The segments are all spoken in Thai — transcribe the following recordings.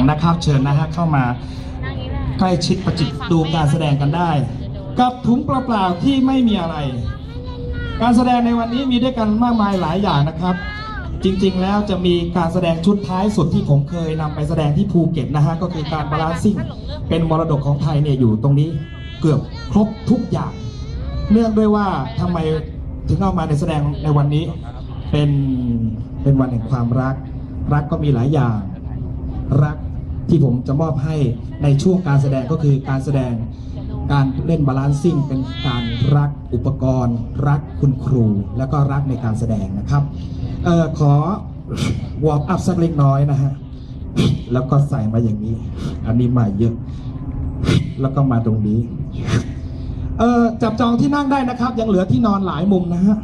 งนะครับ เชิญนะฮะเข้ามานั่งนี้แหละใกล้ชิดประจิตดูการแสดงกันได้ กับถุงเปล่าๆที่ไม่มีอะไร การแสดงในวันนี้มีด้วยกันมากมายหลายอย่างนะครับ จริงๆแล้วจะมีการแสดงชุดท้ายสุดที่ผมเคยนำไปแสดงที่ภูเก็ตนะฮะก็คือการบาลานซิ่งเป็นมรดกของไทยเนี่ยอยู่ตรงนี้เกือบครบทุกอย่าง เนื่องด้วยว่าทำไมถึงเอามาในแสดงในวันนี้เป็นเป็นวันแห่งความรัก รักก็มีหลายอย่าง รัก ที่ผมจะมอบให้ในช่วงการแสดงก็คือการแสดงการเล่นบาลานซิ่งเป็นการรักอุปกรณ์ รักคุณครู แล้วก็รักในการแสดงนะครับออขอวอร์มอัพสักเล็กน้อยนะฮะแล้วก็ใส่มาอย่างนี้ อันนี้มาเยอะ แล้วก็มาตรงนี้เออจับจองที่นั่งได้นะครับ ยังเหลือที่นอนหลายมุมนะฮะ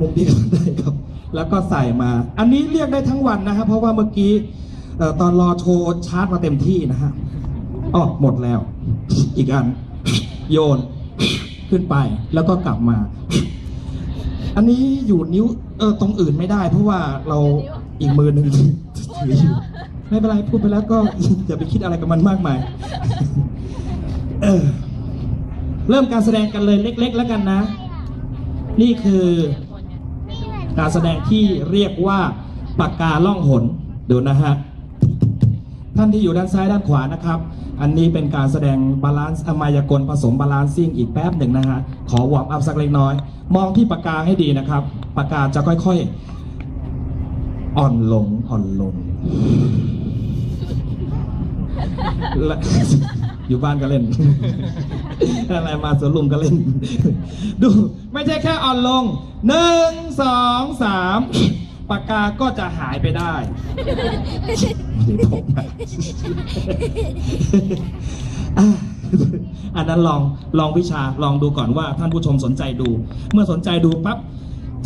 มุมที่ก็ได้ครับ แล้วก็ใส่มา อันนี้เรียกได้ทั้งวันนะครับเพราะว่าเมื่อกี้ ตอนรอโชว์ชาร์จมาเต็มที่นะฮะอ๋อหมดแล้ว อีกอัน โยนขึ้นไปแล้วก็กลับมา อันนี้อยู่นิ้ว เออตรงอื่นไม่ได้ เพราะว่าเราอีกมือหนึ่งถืออยู่ไม่เป็นไรพูดไปแล้วก็อย่าไปคิดอะไรกับมันมากมายเออเริ่มการแสดงกันเลยเล็ก ๆ แล้วกันนะ นี่คือการแสดงที่เรียกว่าปากกาล่องหนดูนะฮะ ท่านที่อยู่ด้านซ้ายด้านขวานะครับ อันนี้เป็นการแสดงบาลานซ์อมายากลผสมบาลานซิ่งอีกแป๊บหนึ่งนะฮะ ขอวอร์มอัพสักเล็กน้อย มองที่ปากกาให้ดีนะครับ ปากกาจะค่อยๆ อ่อนลงอ่อนลง อยู่บ้านก็เล่น อะไรมาสวนลุมก็เล่น ดู ไม่ใช่แค่อ่อนลงหนึ่งสองสาม ปากกาก็จะหายไปได้เดี๋ยวผมนะอะอันนั้นลองลองวิชาลองดูก่อนว่าท่านผู้ชมสนใจดู เมื่อสนใจดูปั๊บ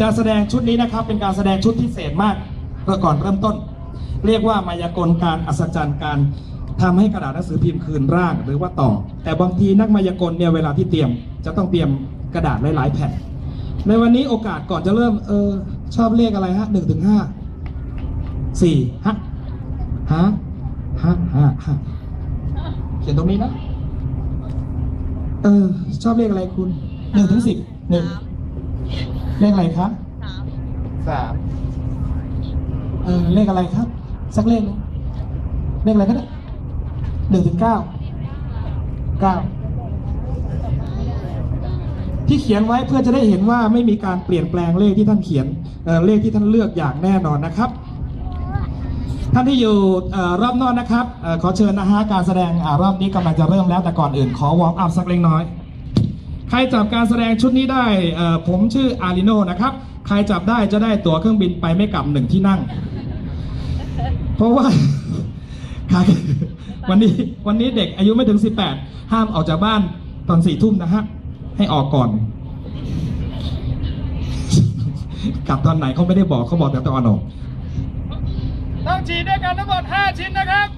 จะแสดงชุดนี้นะครับ เป็นการแสดงชุดพิเศษมากเพื่อก่อนเริ่มต้น เรียกว่ามายากลการอัศจรรย์การทำให้กระดาษหนังสือพิมพ์คืนร่างหรือว่าต่อ แต่บางทีนักมายากลเนี่ยเวลาที่เตรียม จะต้องเตรียมกระดาษหลาย ๆ แผ่นในวันนี้โอกาสก่อนจะเริ่มเออ ชอบเลขอะไรฮะหนึ่งถึงห้าสี่ฮะฮะฮะฮะฮะเขียนตรงนี้นะ เออ ชอบเลขอะไรคุณหนึ่งถึงสิบหนึ่งเลขอะไรครับสามสามเออเลขอะไรครับ สักเลขหนึ่งเลขอะไรก็ได้หนึ่งถึงเก้าเก้า ที่เขียนไว้เพื่อจะได้เห็นว่าไม่มีการเปลี่ยนแปลงเลขที่ท่านเขียนเเลขที่ท่านเลือกอย่างแน่นอนนะครับ ท่านที่อยู่อรอบนอกนะครับอขอเชิญนะฮะการแสดงอรอบนี้กำลังจะเริ่มแล้วแต่ก่อนอื่นขอวอร์มอัพสักเล็กน้อย ใครจับการแสดงชุดนี้ได้ผมชื่ออาริโนนะครับใครจับได้จะได้ตั๋วเครื่องบินไปไม่กลับหนึ่งที่นั่ง เพราะว่าวันนี้วันนี้เด็กอายุไม่ถึง 18 ห้ามออกจากบ้านตอนสี่ทุ่มนะฮะ ให้ออกก่อน กลับตอนไหนเขาไม่ได้บอกเขาบอกแต่ตอนออกต้องฉีดด้วยกันทั้งหมด5ชิ้นนะครับ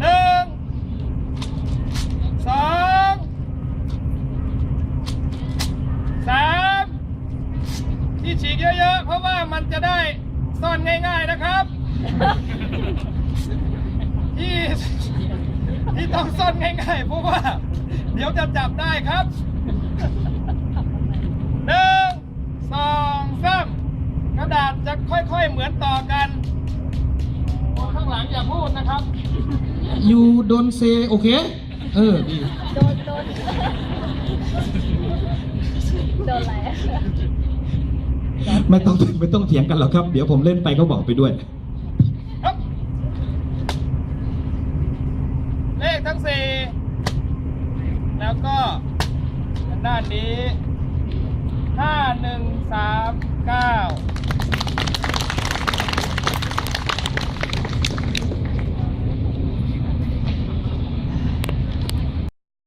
หนึ่งสองสามที่ฉีกเยอะๆ เพราะว่ามันจะได้ซ่อนง่ายๆนะครับที่ที่ต้องซ่อนง่ายๆเพราะว่า ดี๋ยวจะจับได้ครับหนึ่งสองสามกระดาษจะค่อยๆเหมือนต่อกันคนข้างหลังอย่าพูดนะครับ you don't say โอเคเออดีโดนโดนโดนอะไรอะไม่ต้องไม่ต้องเถียงกันหรอกครับ เดี๋ยวผมเล่นไปก็บอกไปด้วยครับเลขทั้งสี่ แล้วก็ด้านนี้ 5139